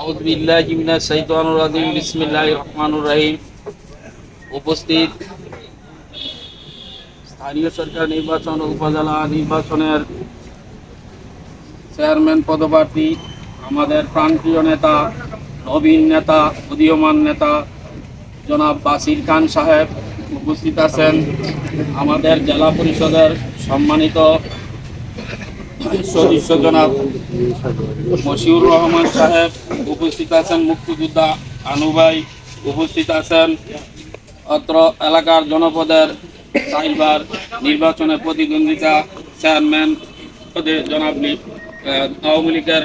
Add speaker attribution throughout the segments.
Speaker 1: আউযু বিল্লাহি রহিম। উপস্থিত স্থানীয় সরকার নির্বাচন উপজেলা নির্বাচনের চেয়ারম্যান পদপ্রার্থী, আমাদের প্রাণপ্রিয় নেতা, নবীন নেতা, উদীয়মান নেতা, জনাব বাসির খান সাহেব উপস্থিত আছেন। আমাদের জেলা পরিষদের সম্মানিত মশিউর রহমান সাহেব উপস্থিত আছেন, মুক্তিযোদ্ধা আনুবাই উপস্থিত আছেন, অত্র এলাকার জনপদের চাইবার নির্বাচনে প্রতিদ্বন্দ্বিতা চেয়ারম্যান পদে জনাব আওয়ামী লীগের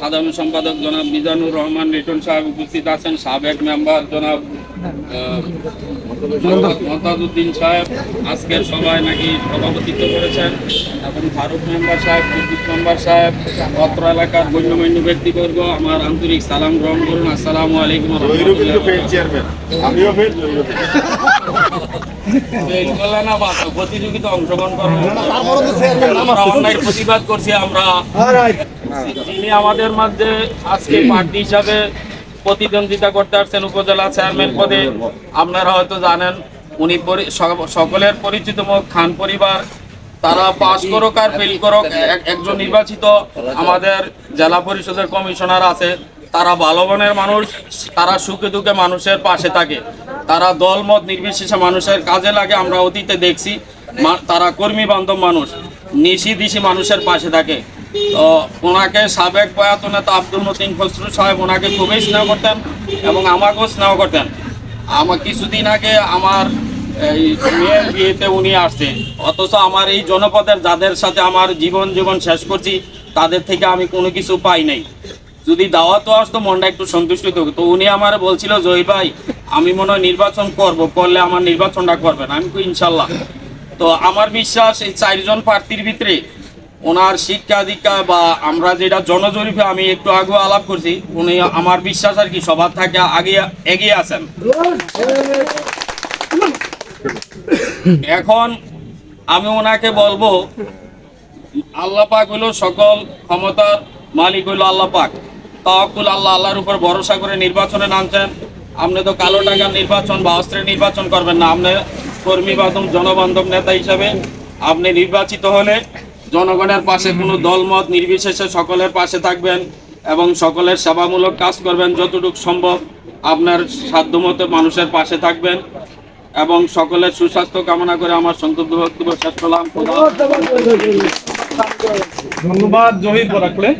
Speaker 1: সাধারণ সম্পাদক জনাব মিজানুর রহমান লিটন সাহেব উপস্থিত আছেন সাবেক মেম্বার জনাব মতাজুদ্দিন সাহেব। আজকের সভায় নাকি সভাপতিত্ব করেছেন। এবং ফারুক মেম্বার সাহেব বিদ্যুৎ মেম্বার সাহেব অত্র এলাকার গণ্যমান্য ব্যক্তিবর্গ আমার আন্তরিক সালাম গ্রহণ করুন। আসসালামু আলাইকুম রহমতুল্লাহ
Speaker 2: আমিও ফেল জহিরুল
Speaker 1: এই বলে না বাস, অংশগ্রহণ প্রতিবাদ করছি আমরা আমাদের মধ্যে আজকে পার্টি হিসাবে প্রতিদ্বন্দ্বিতা করতে আসছেন উপজেলা চেয়ারম্যান পদে। আপনারা হয়তো জানেন, উনি সকলের পরিচিত মুখ খান পরিবার তারা পাস করুক আর ফেল করুক এক- একজন নির্বাচিত। আমাদের জেলা পরিষদের কমিশনার আছে, তারা ভালো মানুষ, তারা সুখে দুঃখে মানুষের পাশে থাকে। তারা দলমত নির্বিশেষে মানুষের কাজে লাগে, আমরা অতীতে দেখছি তারা কর্মী বান্ধব মানুষ, নিশি দিশি মানুষের পাশে থাকে। তো ওনাকে সাবেক প্রয়াত নেতা আব্দুল মতিন খসরু সাহেব ওনাকে খুবই স্নেহ করতেন এবং আমাকেও স্নেহ করতেন। আমার কিছুদিন আগে আমার এই মেয়ের বিয়েতে উনি আসছে। অথচ আমার এই জনপদের যাদের সাথে আমার জীবন জীবন শেষ করছি, তাদের থেকে আমি কোনো কিছু পাই নাই। যদি দাওয়াতও আসতো, মনটা একটু সন্তুষ্ট হতো। তো উনি আমার বলছিল জয় ভাই, আমি মনে হয় নির্বাচন করব, করলে আমার নির্বাচনটা করবেন। আমি তো ইনশাল্লাহ তো আমার বিশ্বাস, এই চারজন প্রার্থীর ভিতরে ওনার শিক্ষা দীক্ষা বা আমরা যেটা জনজরিপে আমি একটু আগে আলাপ করছি, উনি আমার বিশ্বাস আর কি সবার থেকে আগে এগিয়ে আছেন। এখন আমি ওনাকে বলব, আল্লাহ পাক হলো সকল ক্ষমতার মালিক হইল আল্লাহ পাক। তাওয়াক্কুল আল্লাহ, আল্লাহর উপর ভরসা করে নির্বাচনে নামছেন। আপনি তো কালো টাকার নির্বাচন বা অস্ত্রের নির্বাচন করবেন না। আপনি কর্মী বান্ধব জনবান্ধব নেতা হিসাবে আপনি নির্বাচিত হলে জনগণের পাশে কোনো দলমত নির্বিশেষে সকলের পাশে থাকবেন এবং সকলের সেবামূলক কাজ করবেন যতটুকু সম্ভব। আপনার সাধ্যমতো মানুষের পাশে থাকবেন এবং সকলের সুস্বাস্থ্য কামনা করে আমার সংক্ষিপ্ত বক্তব্য শেষ করলাম।
Speaker 2: ধন্যবাদ, জহির বরাকলে।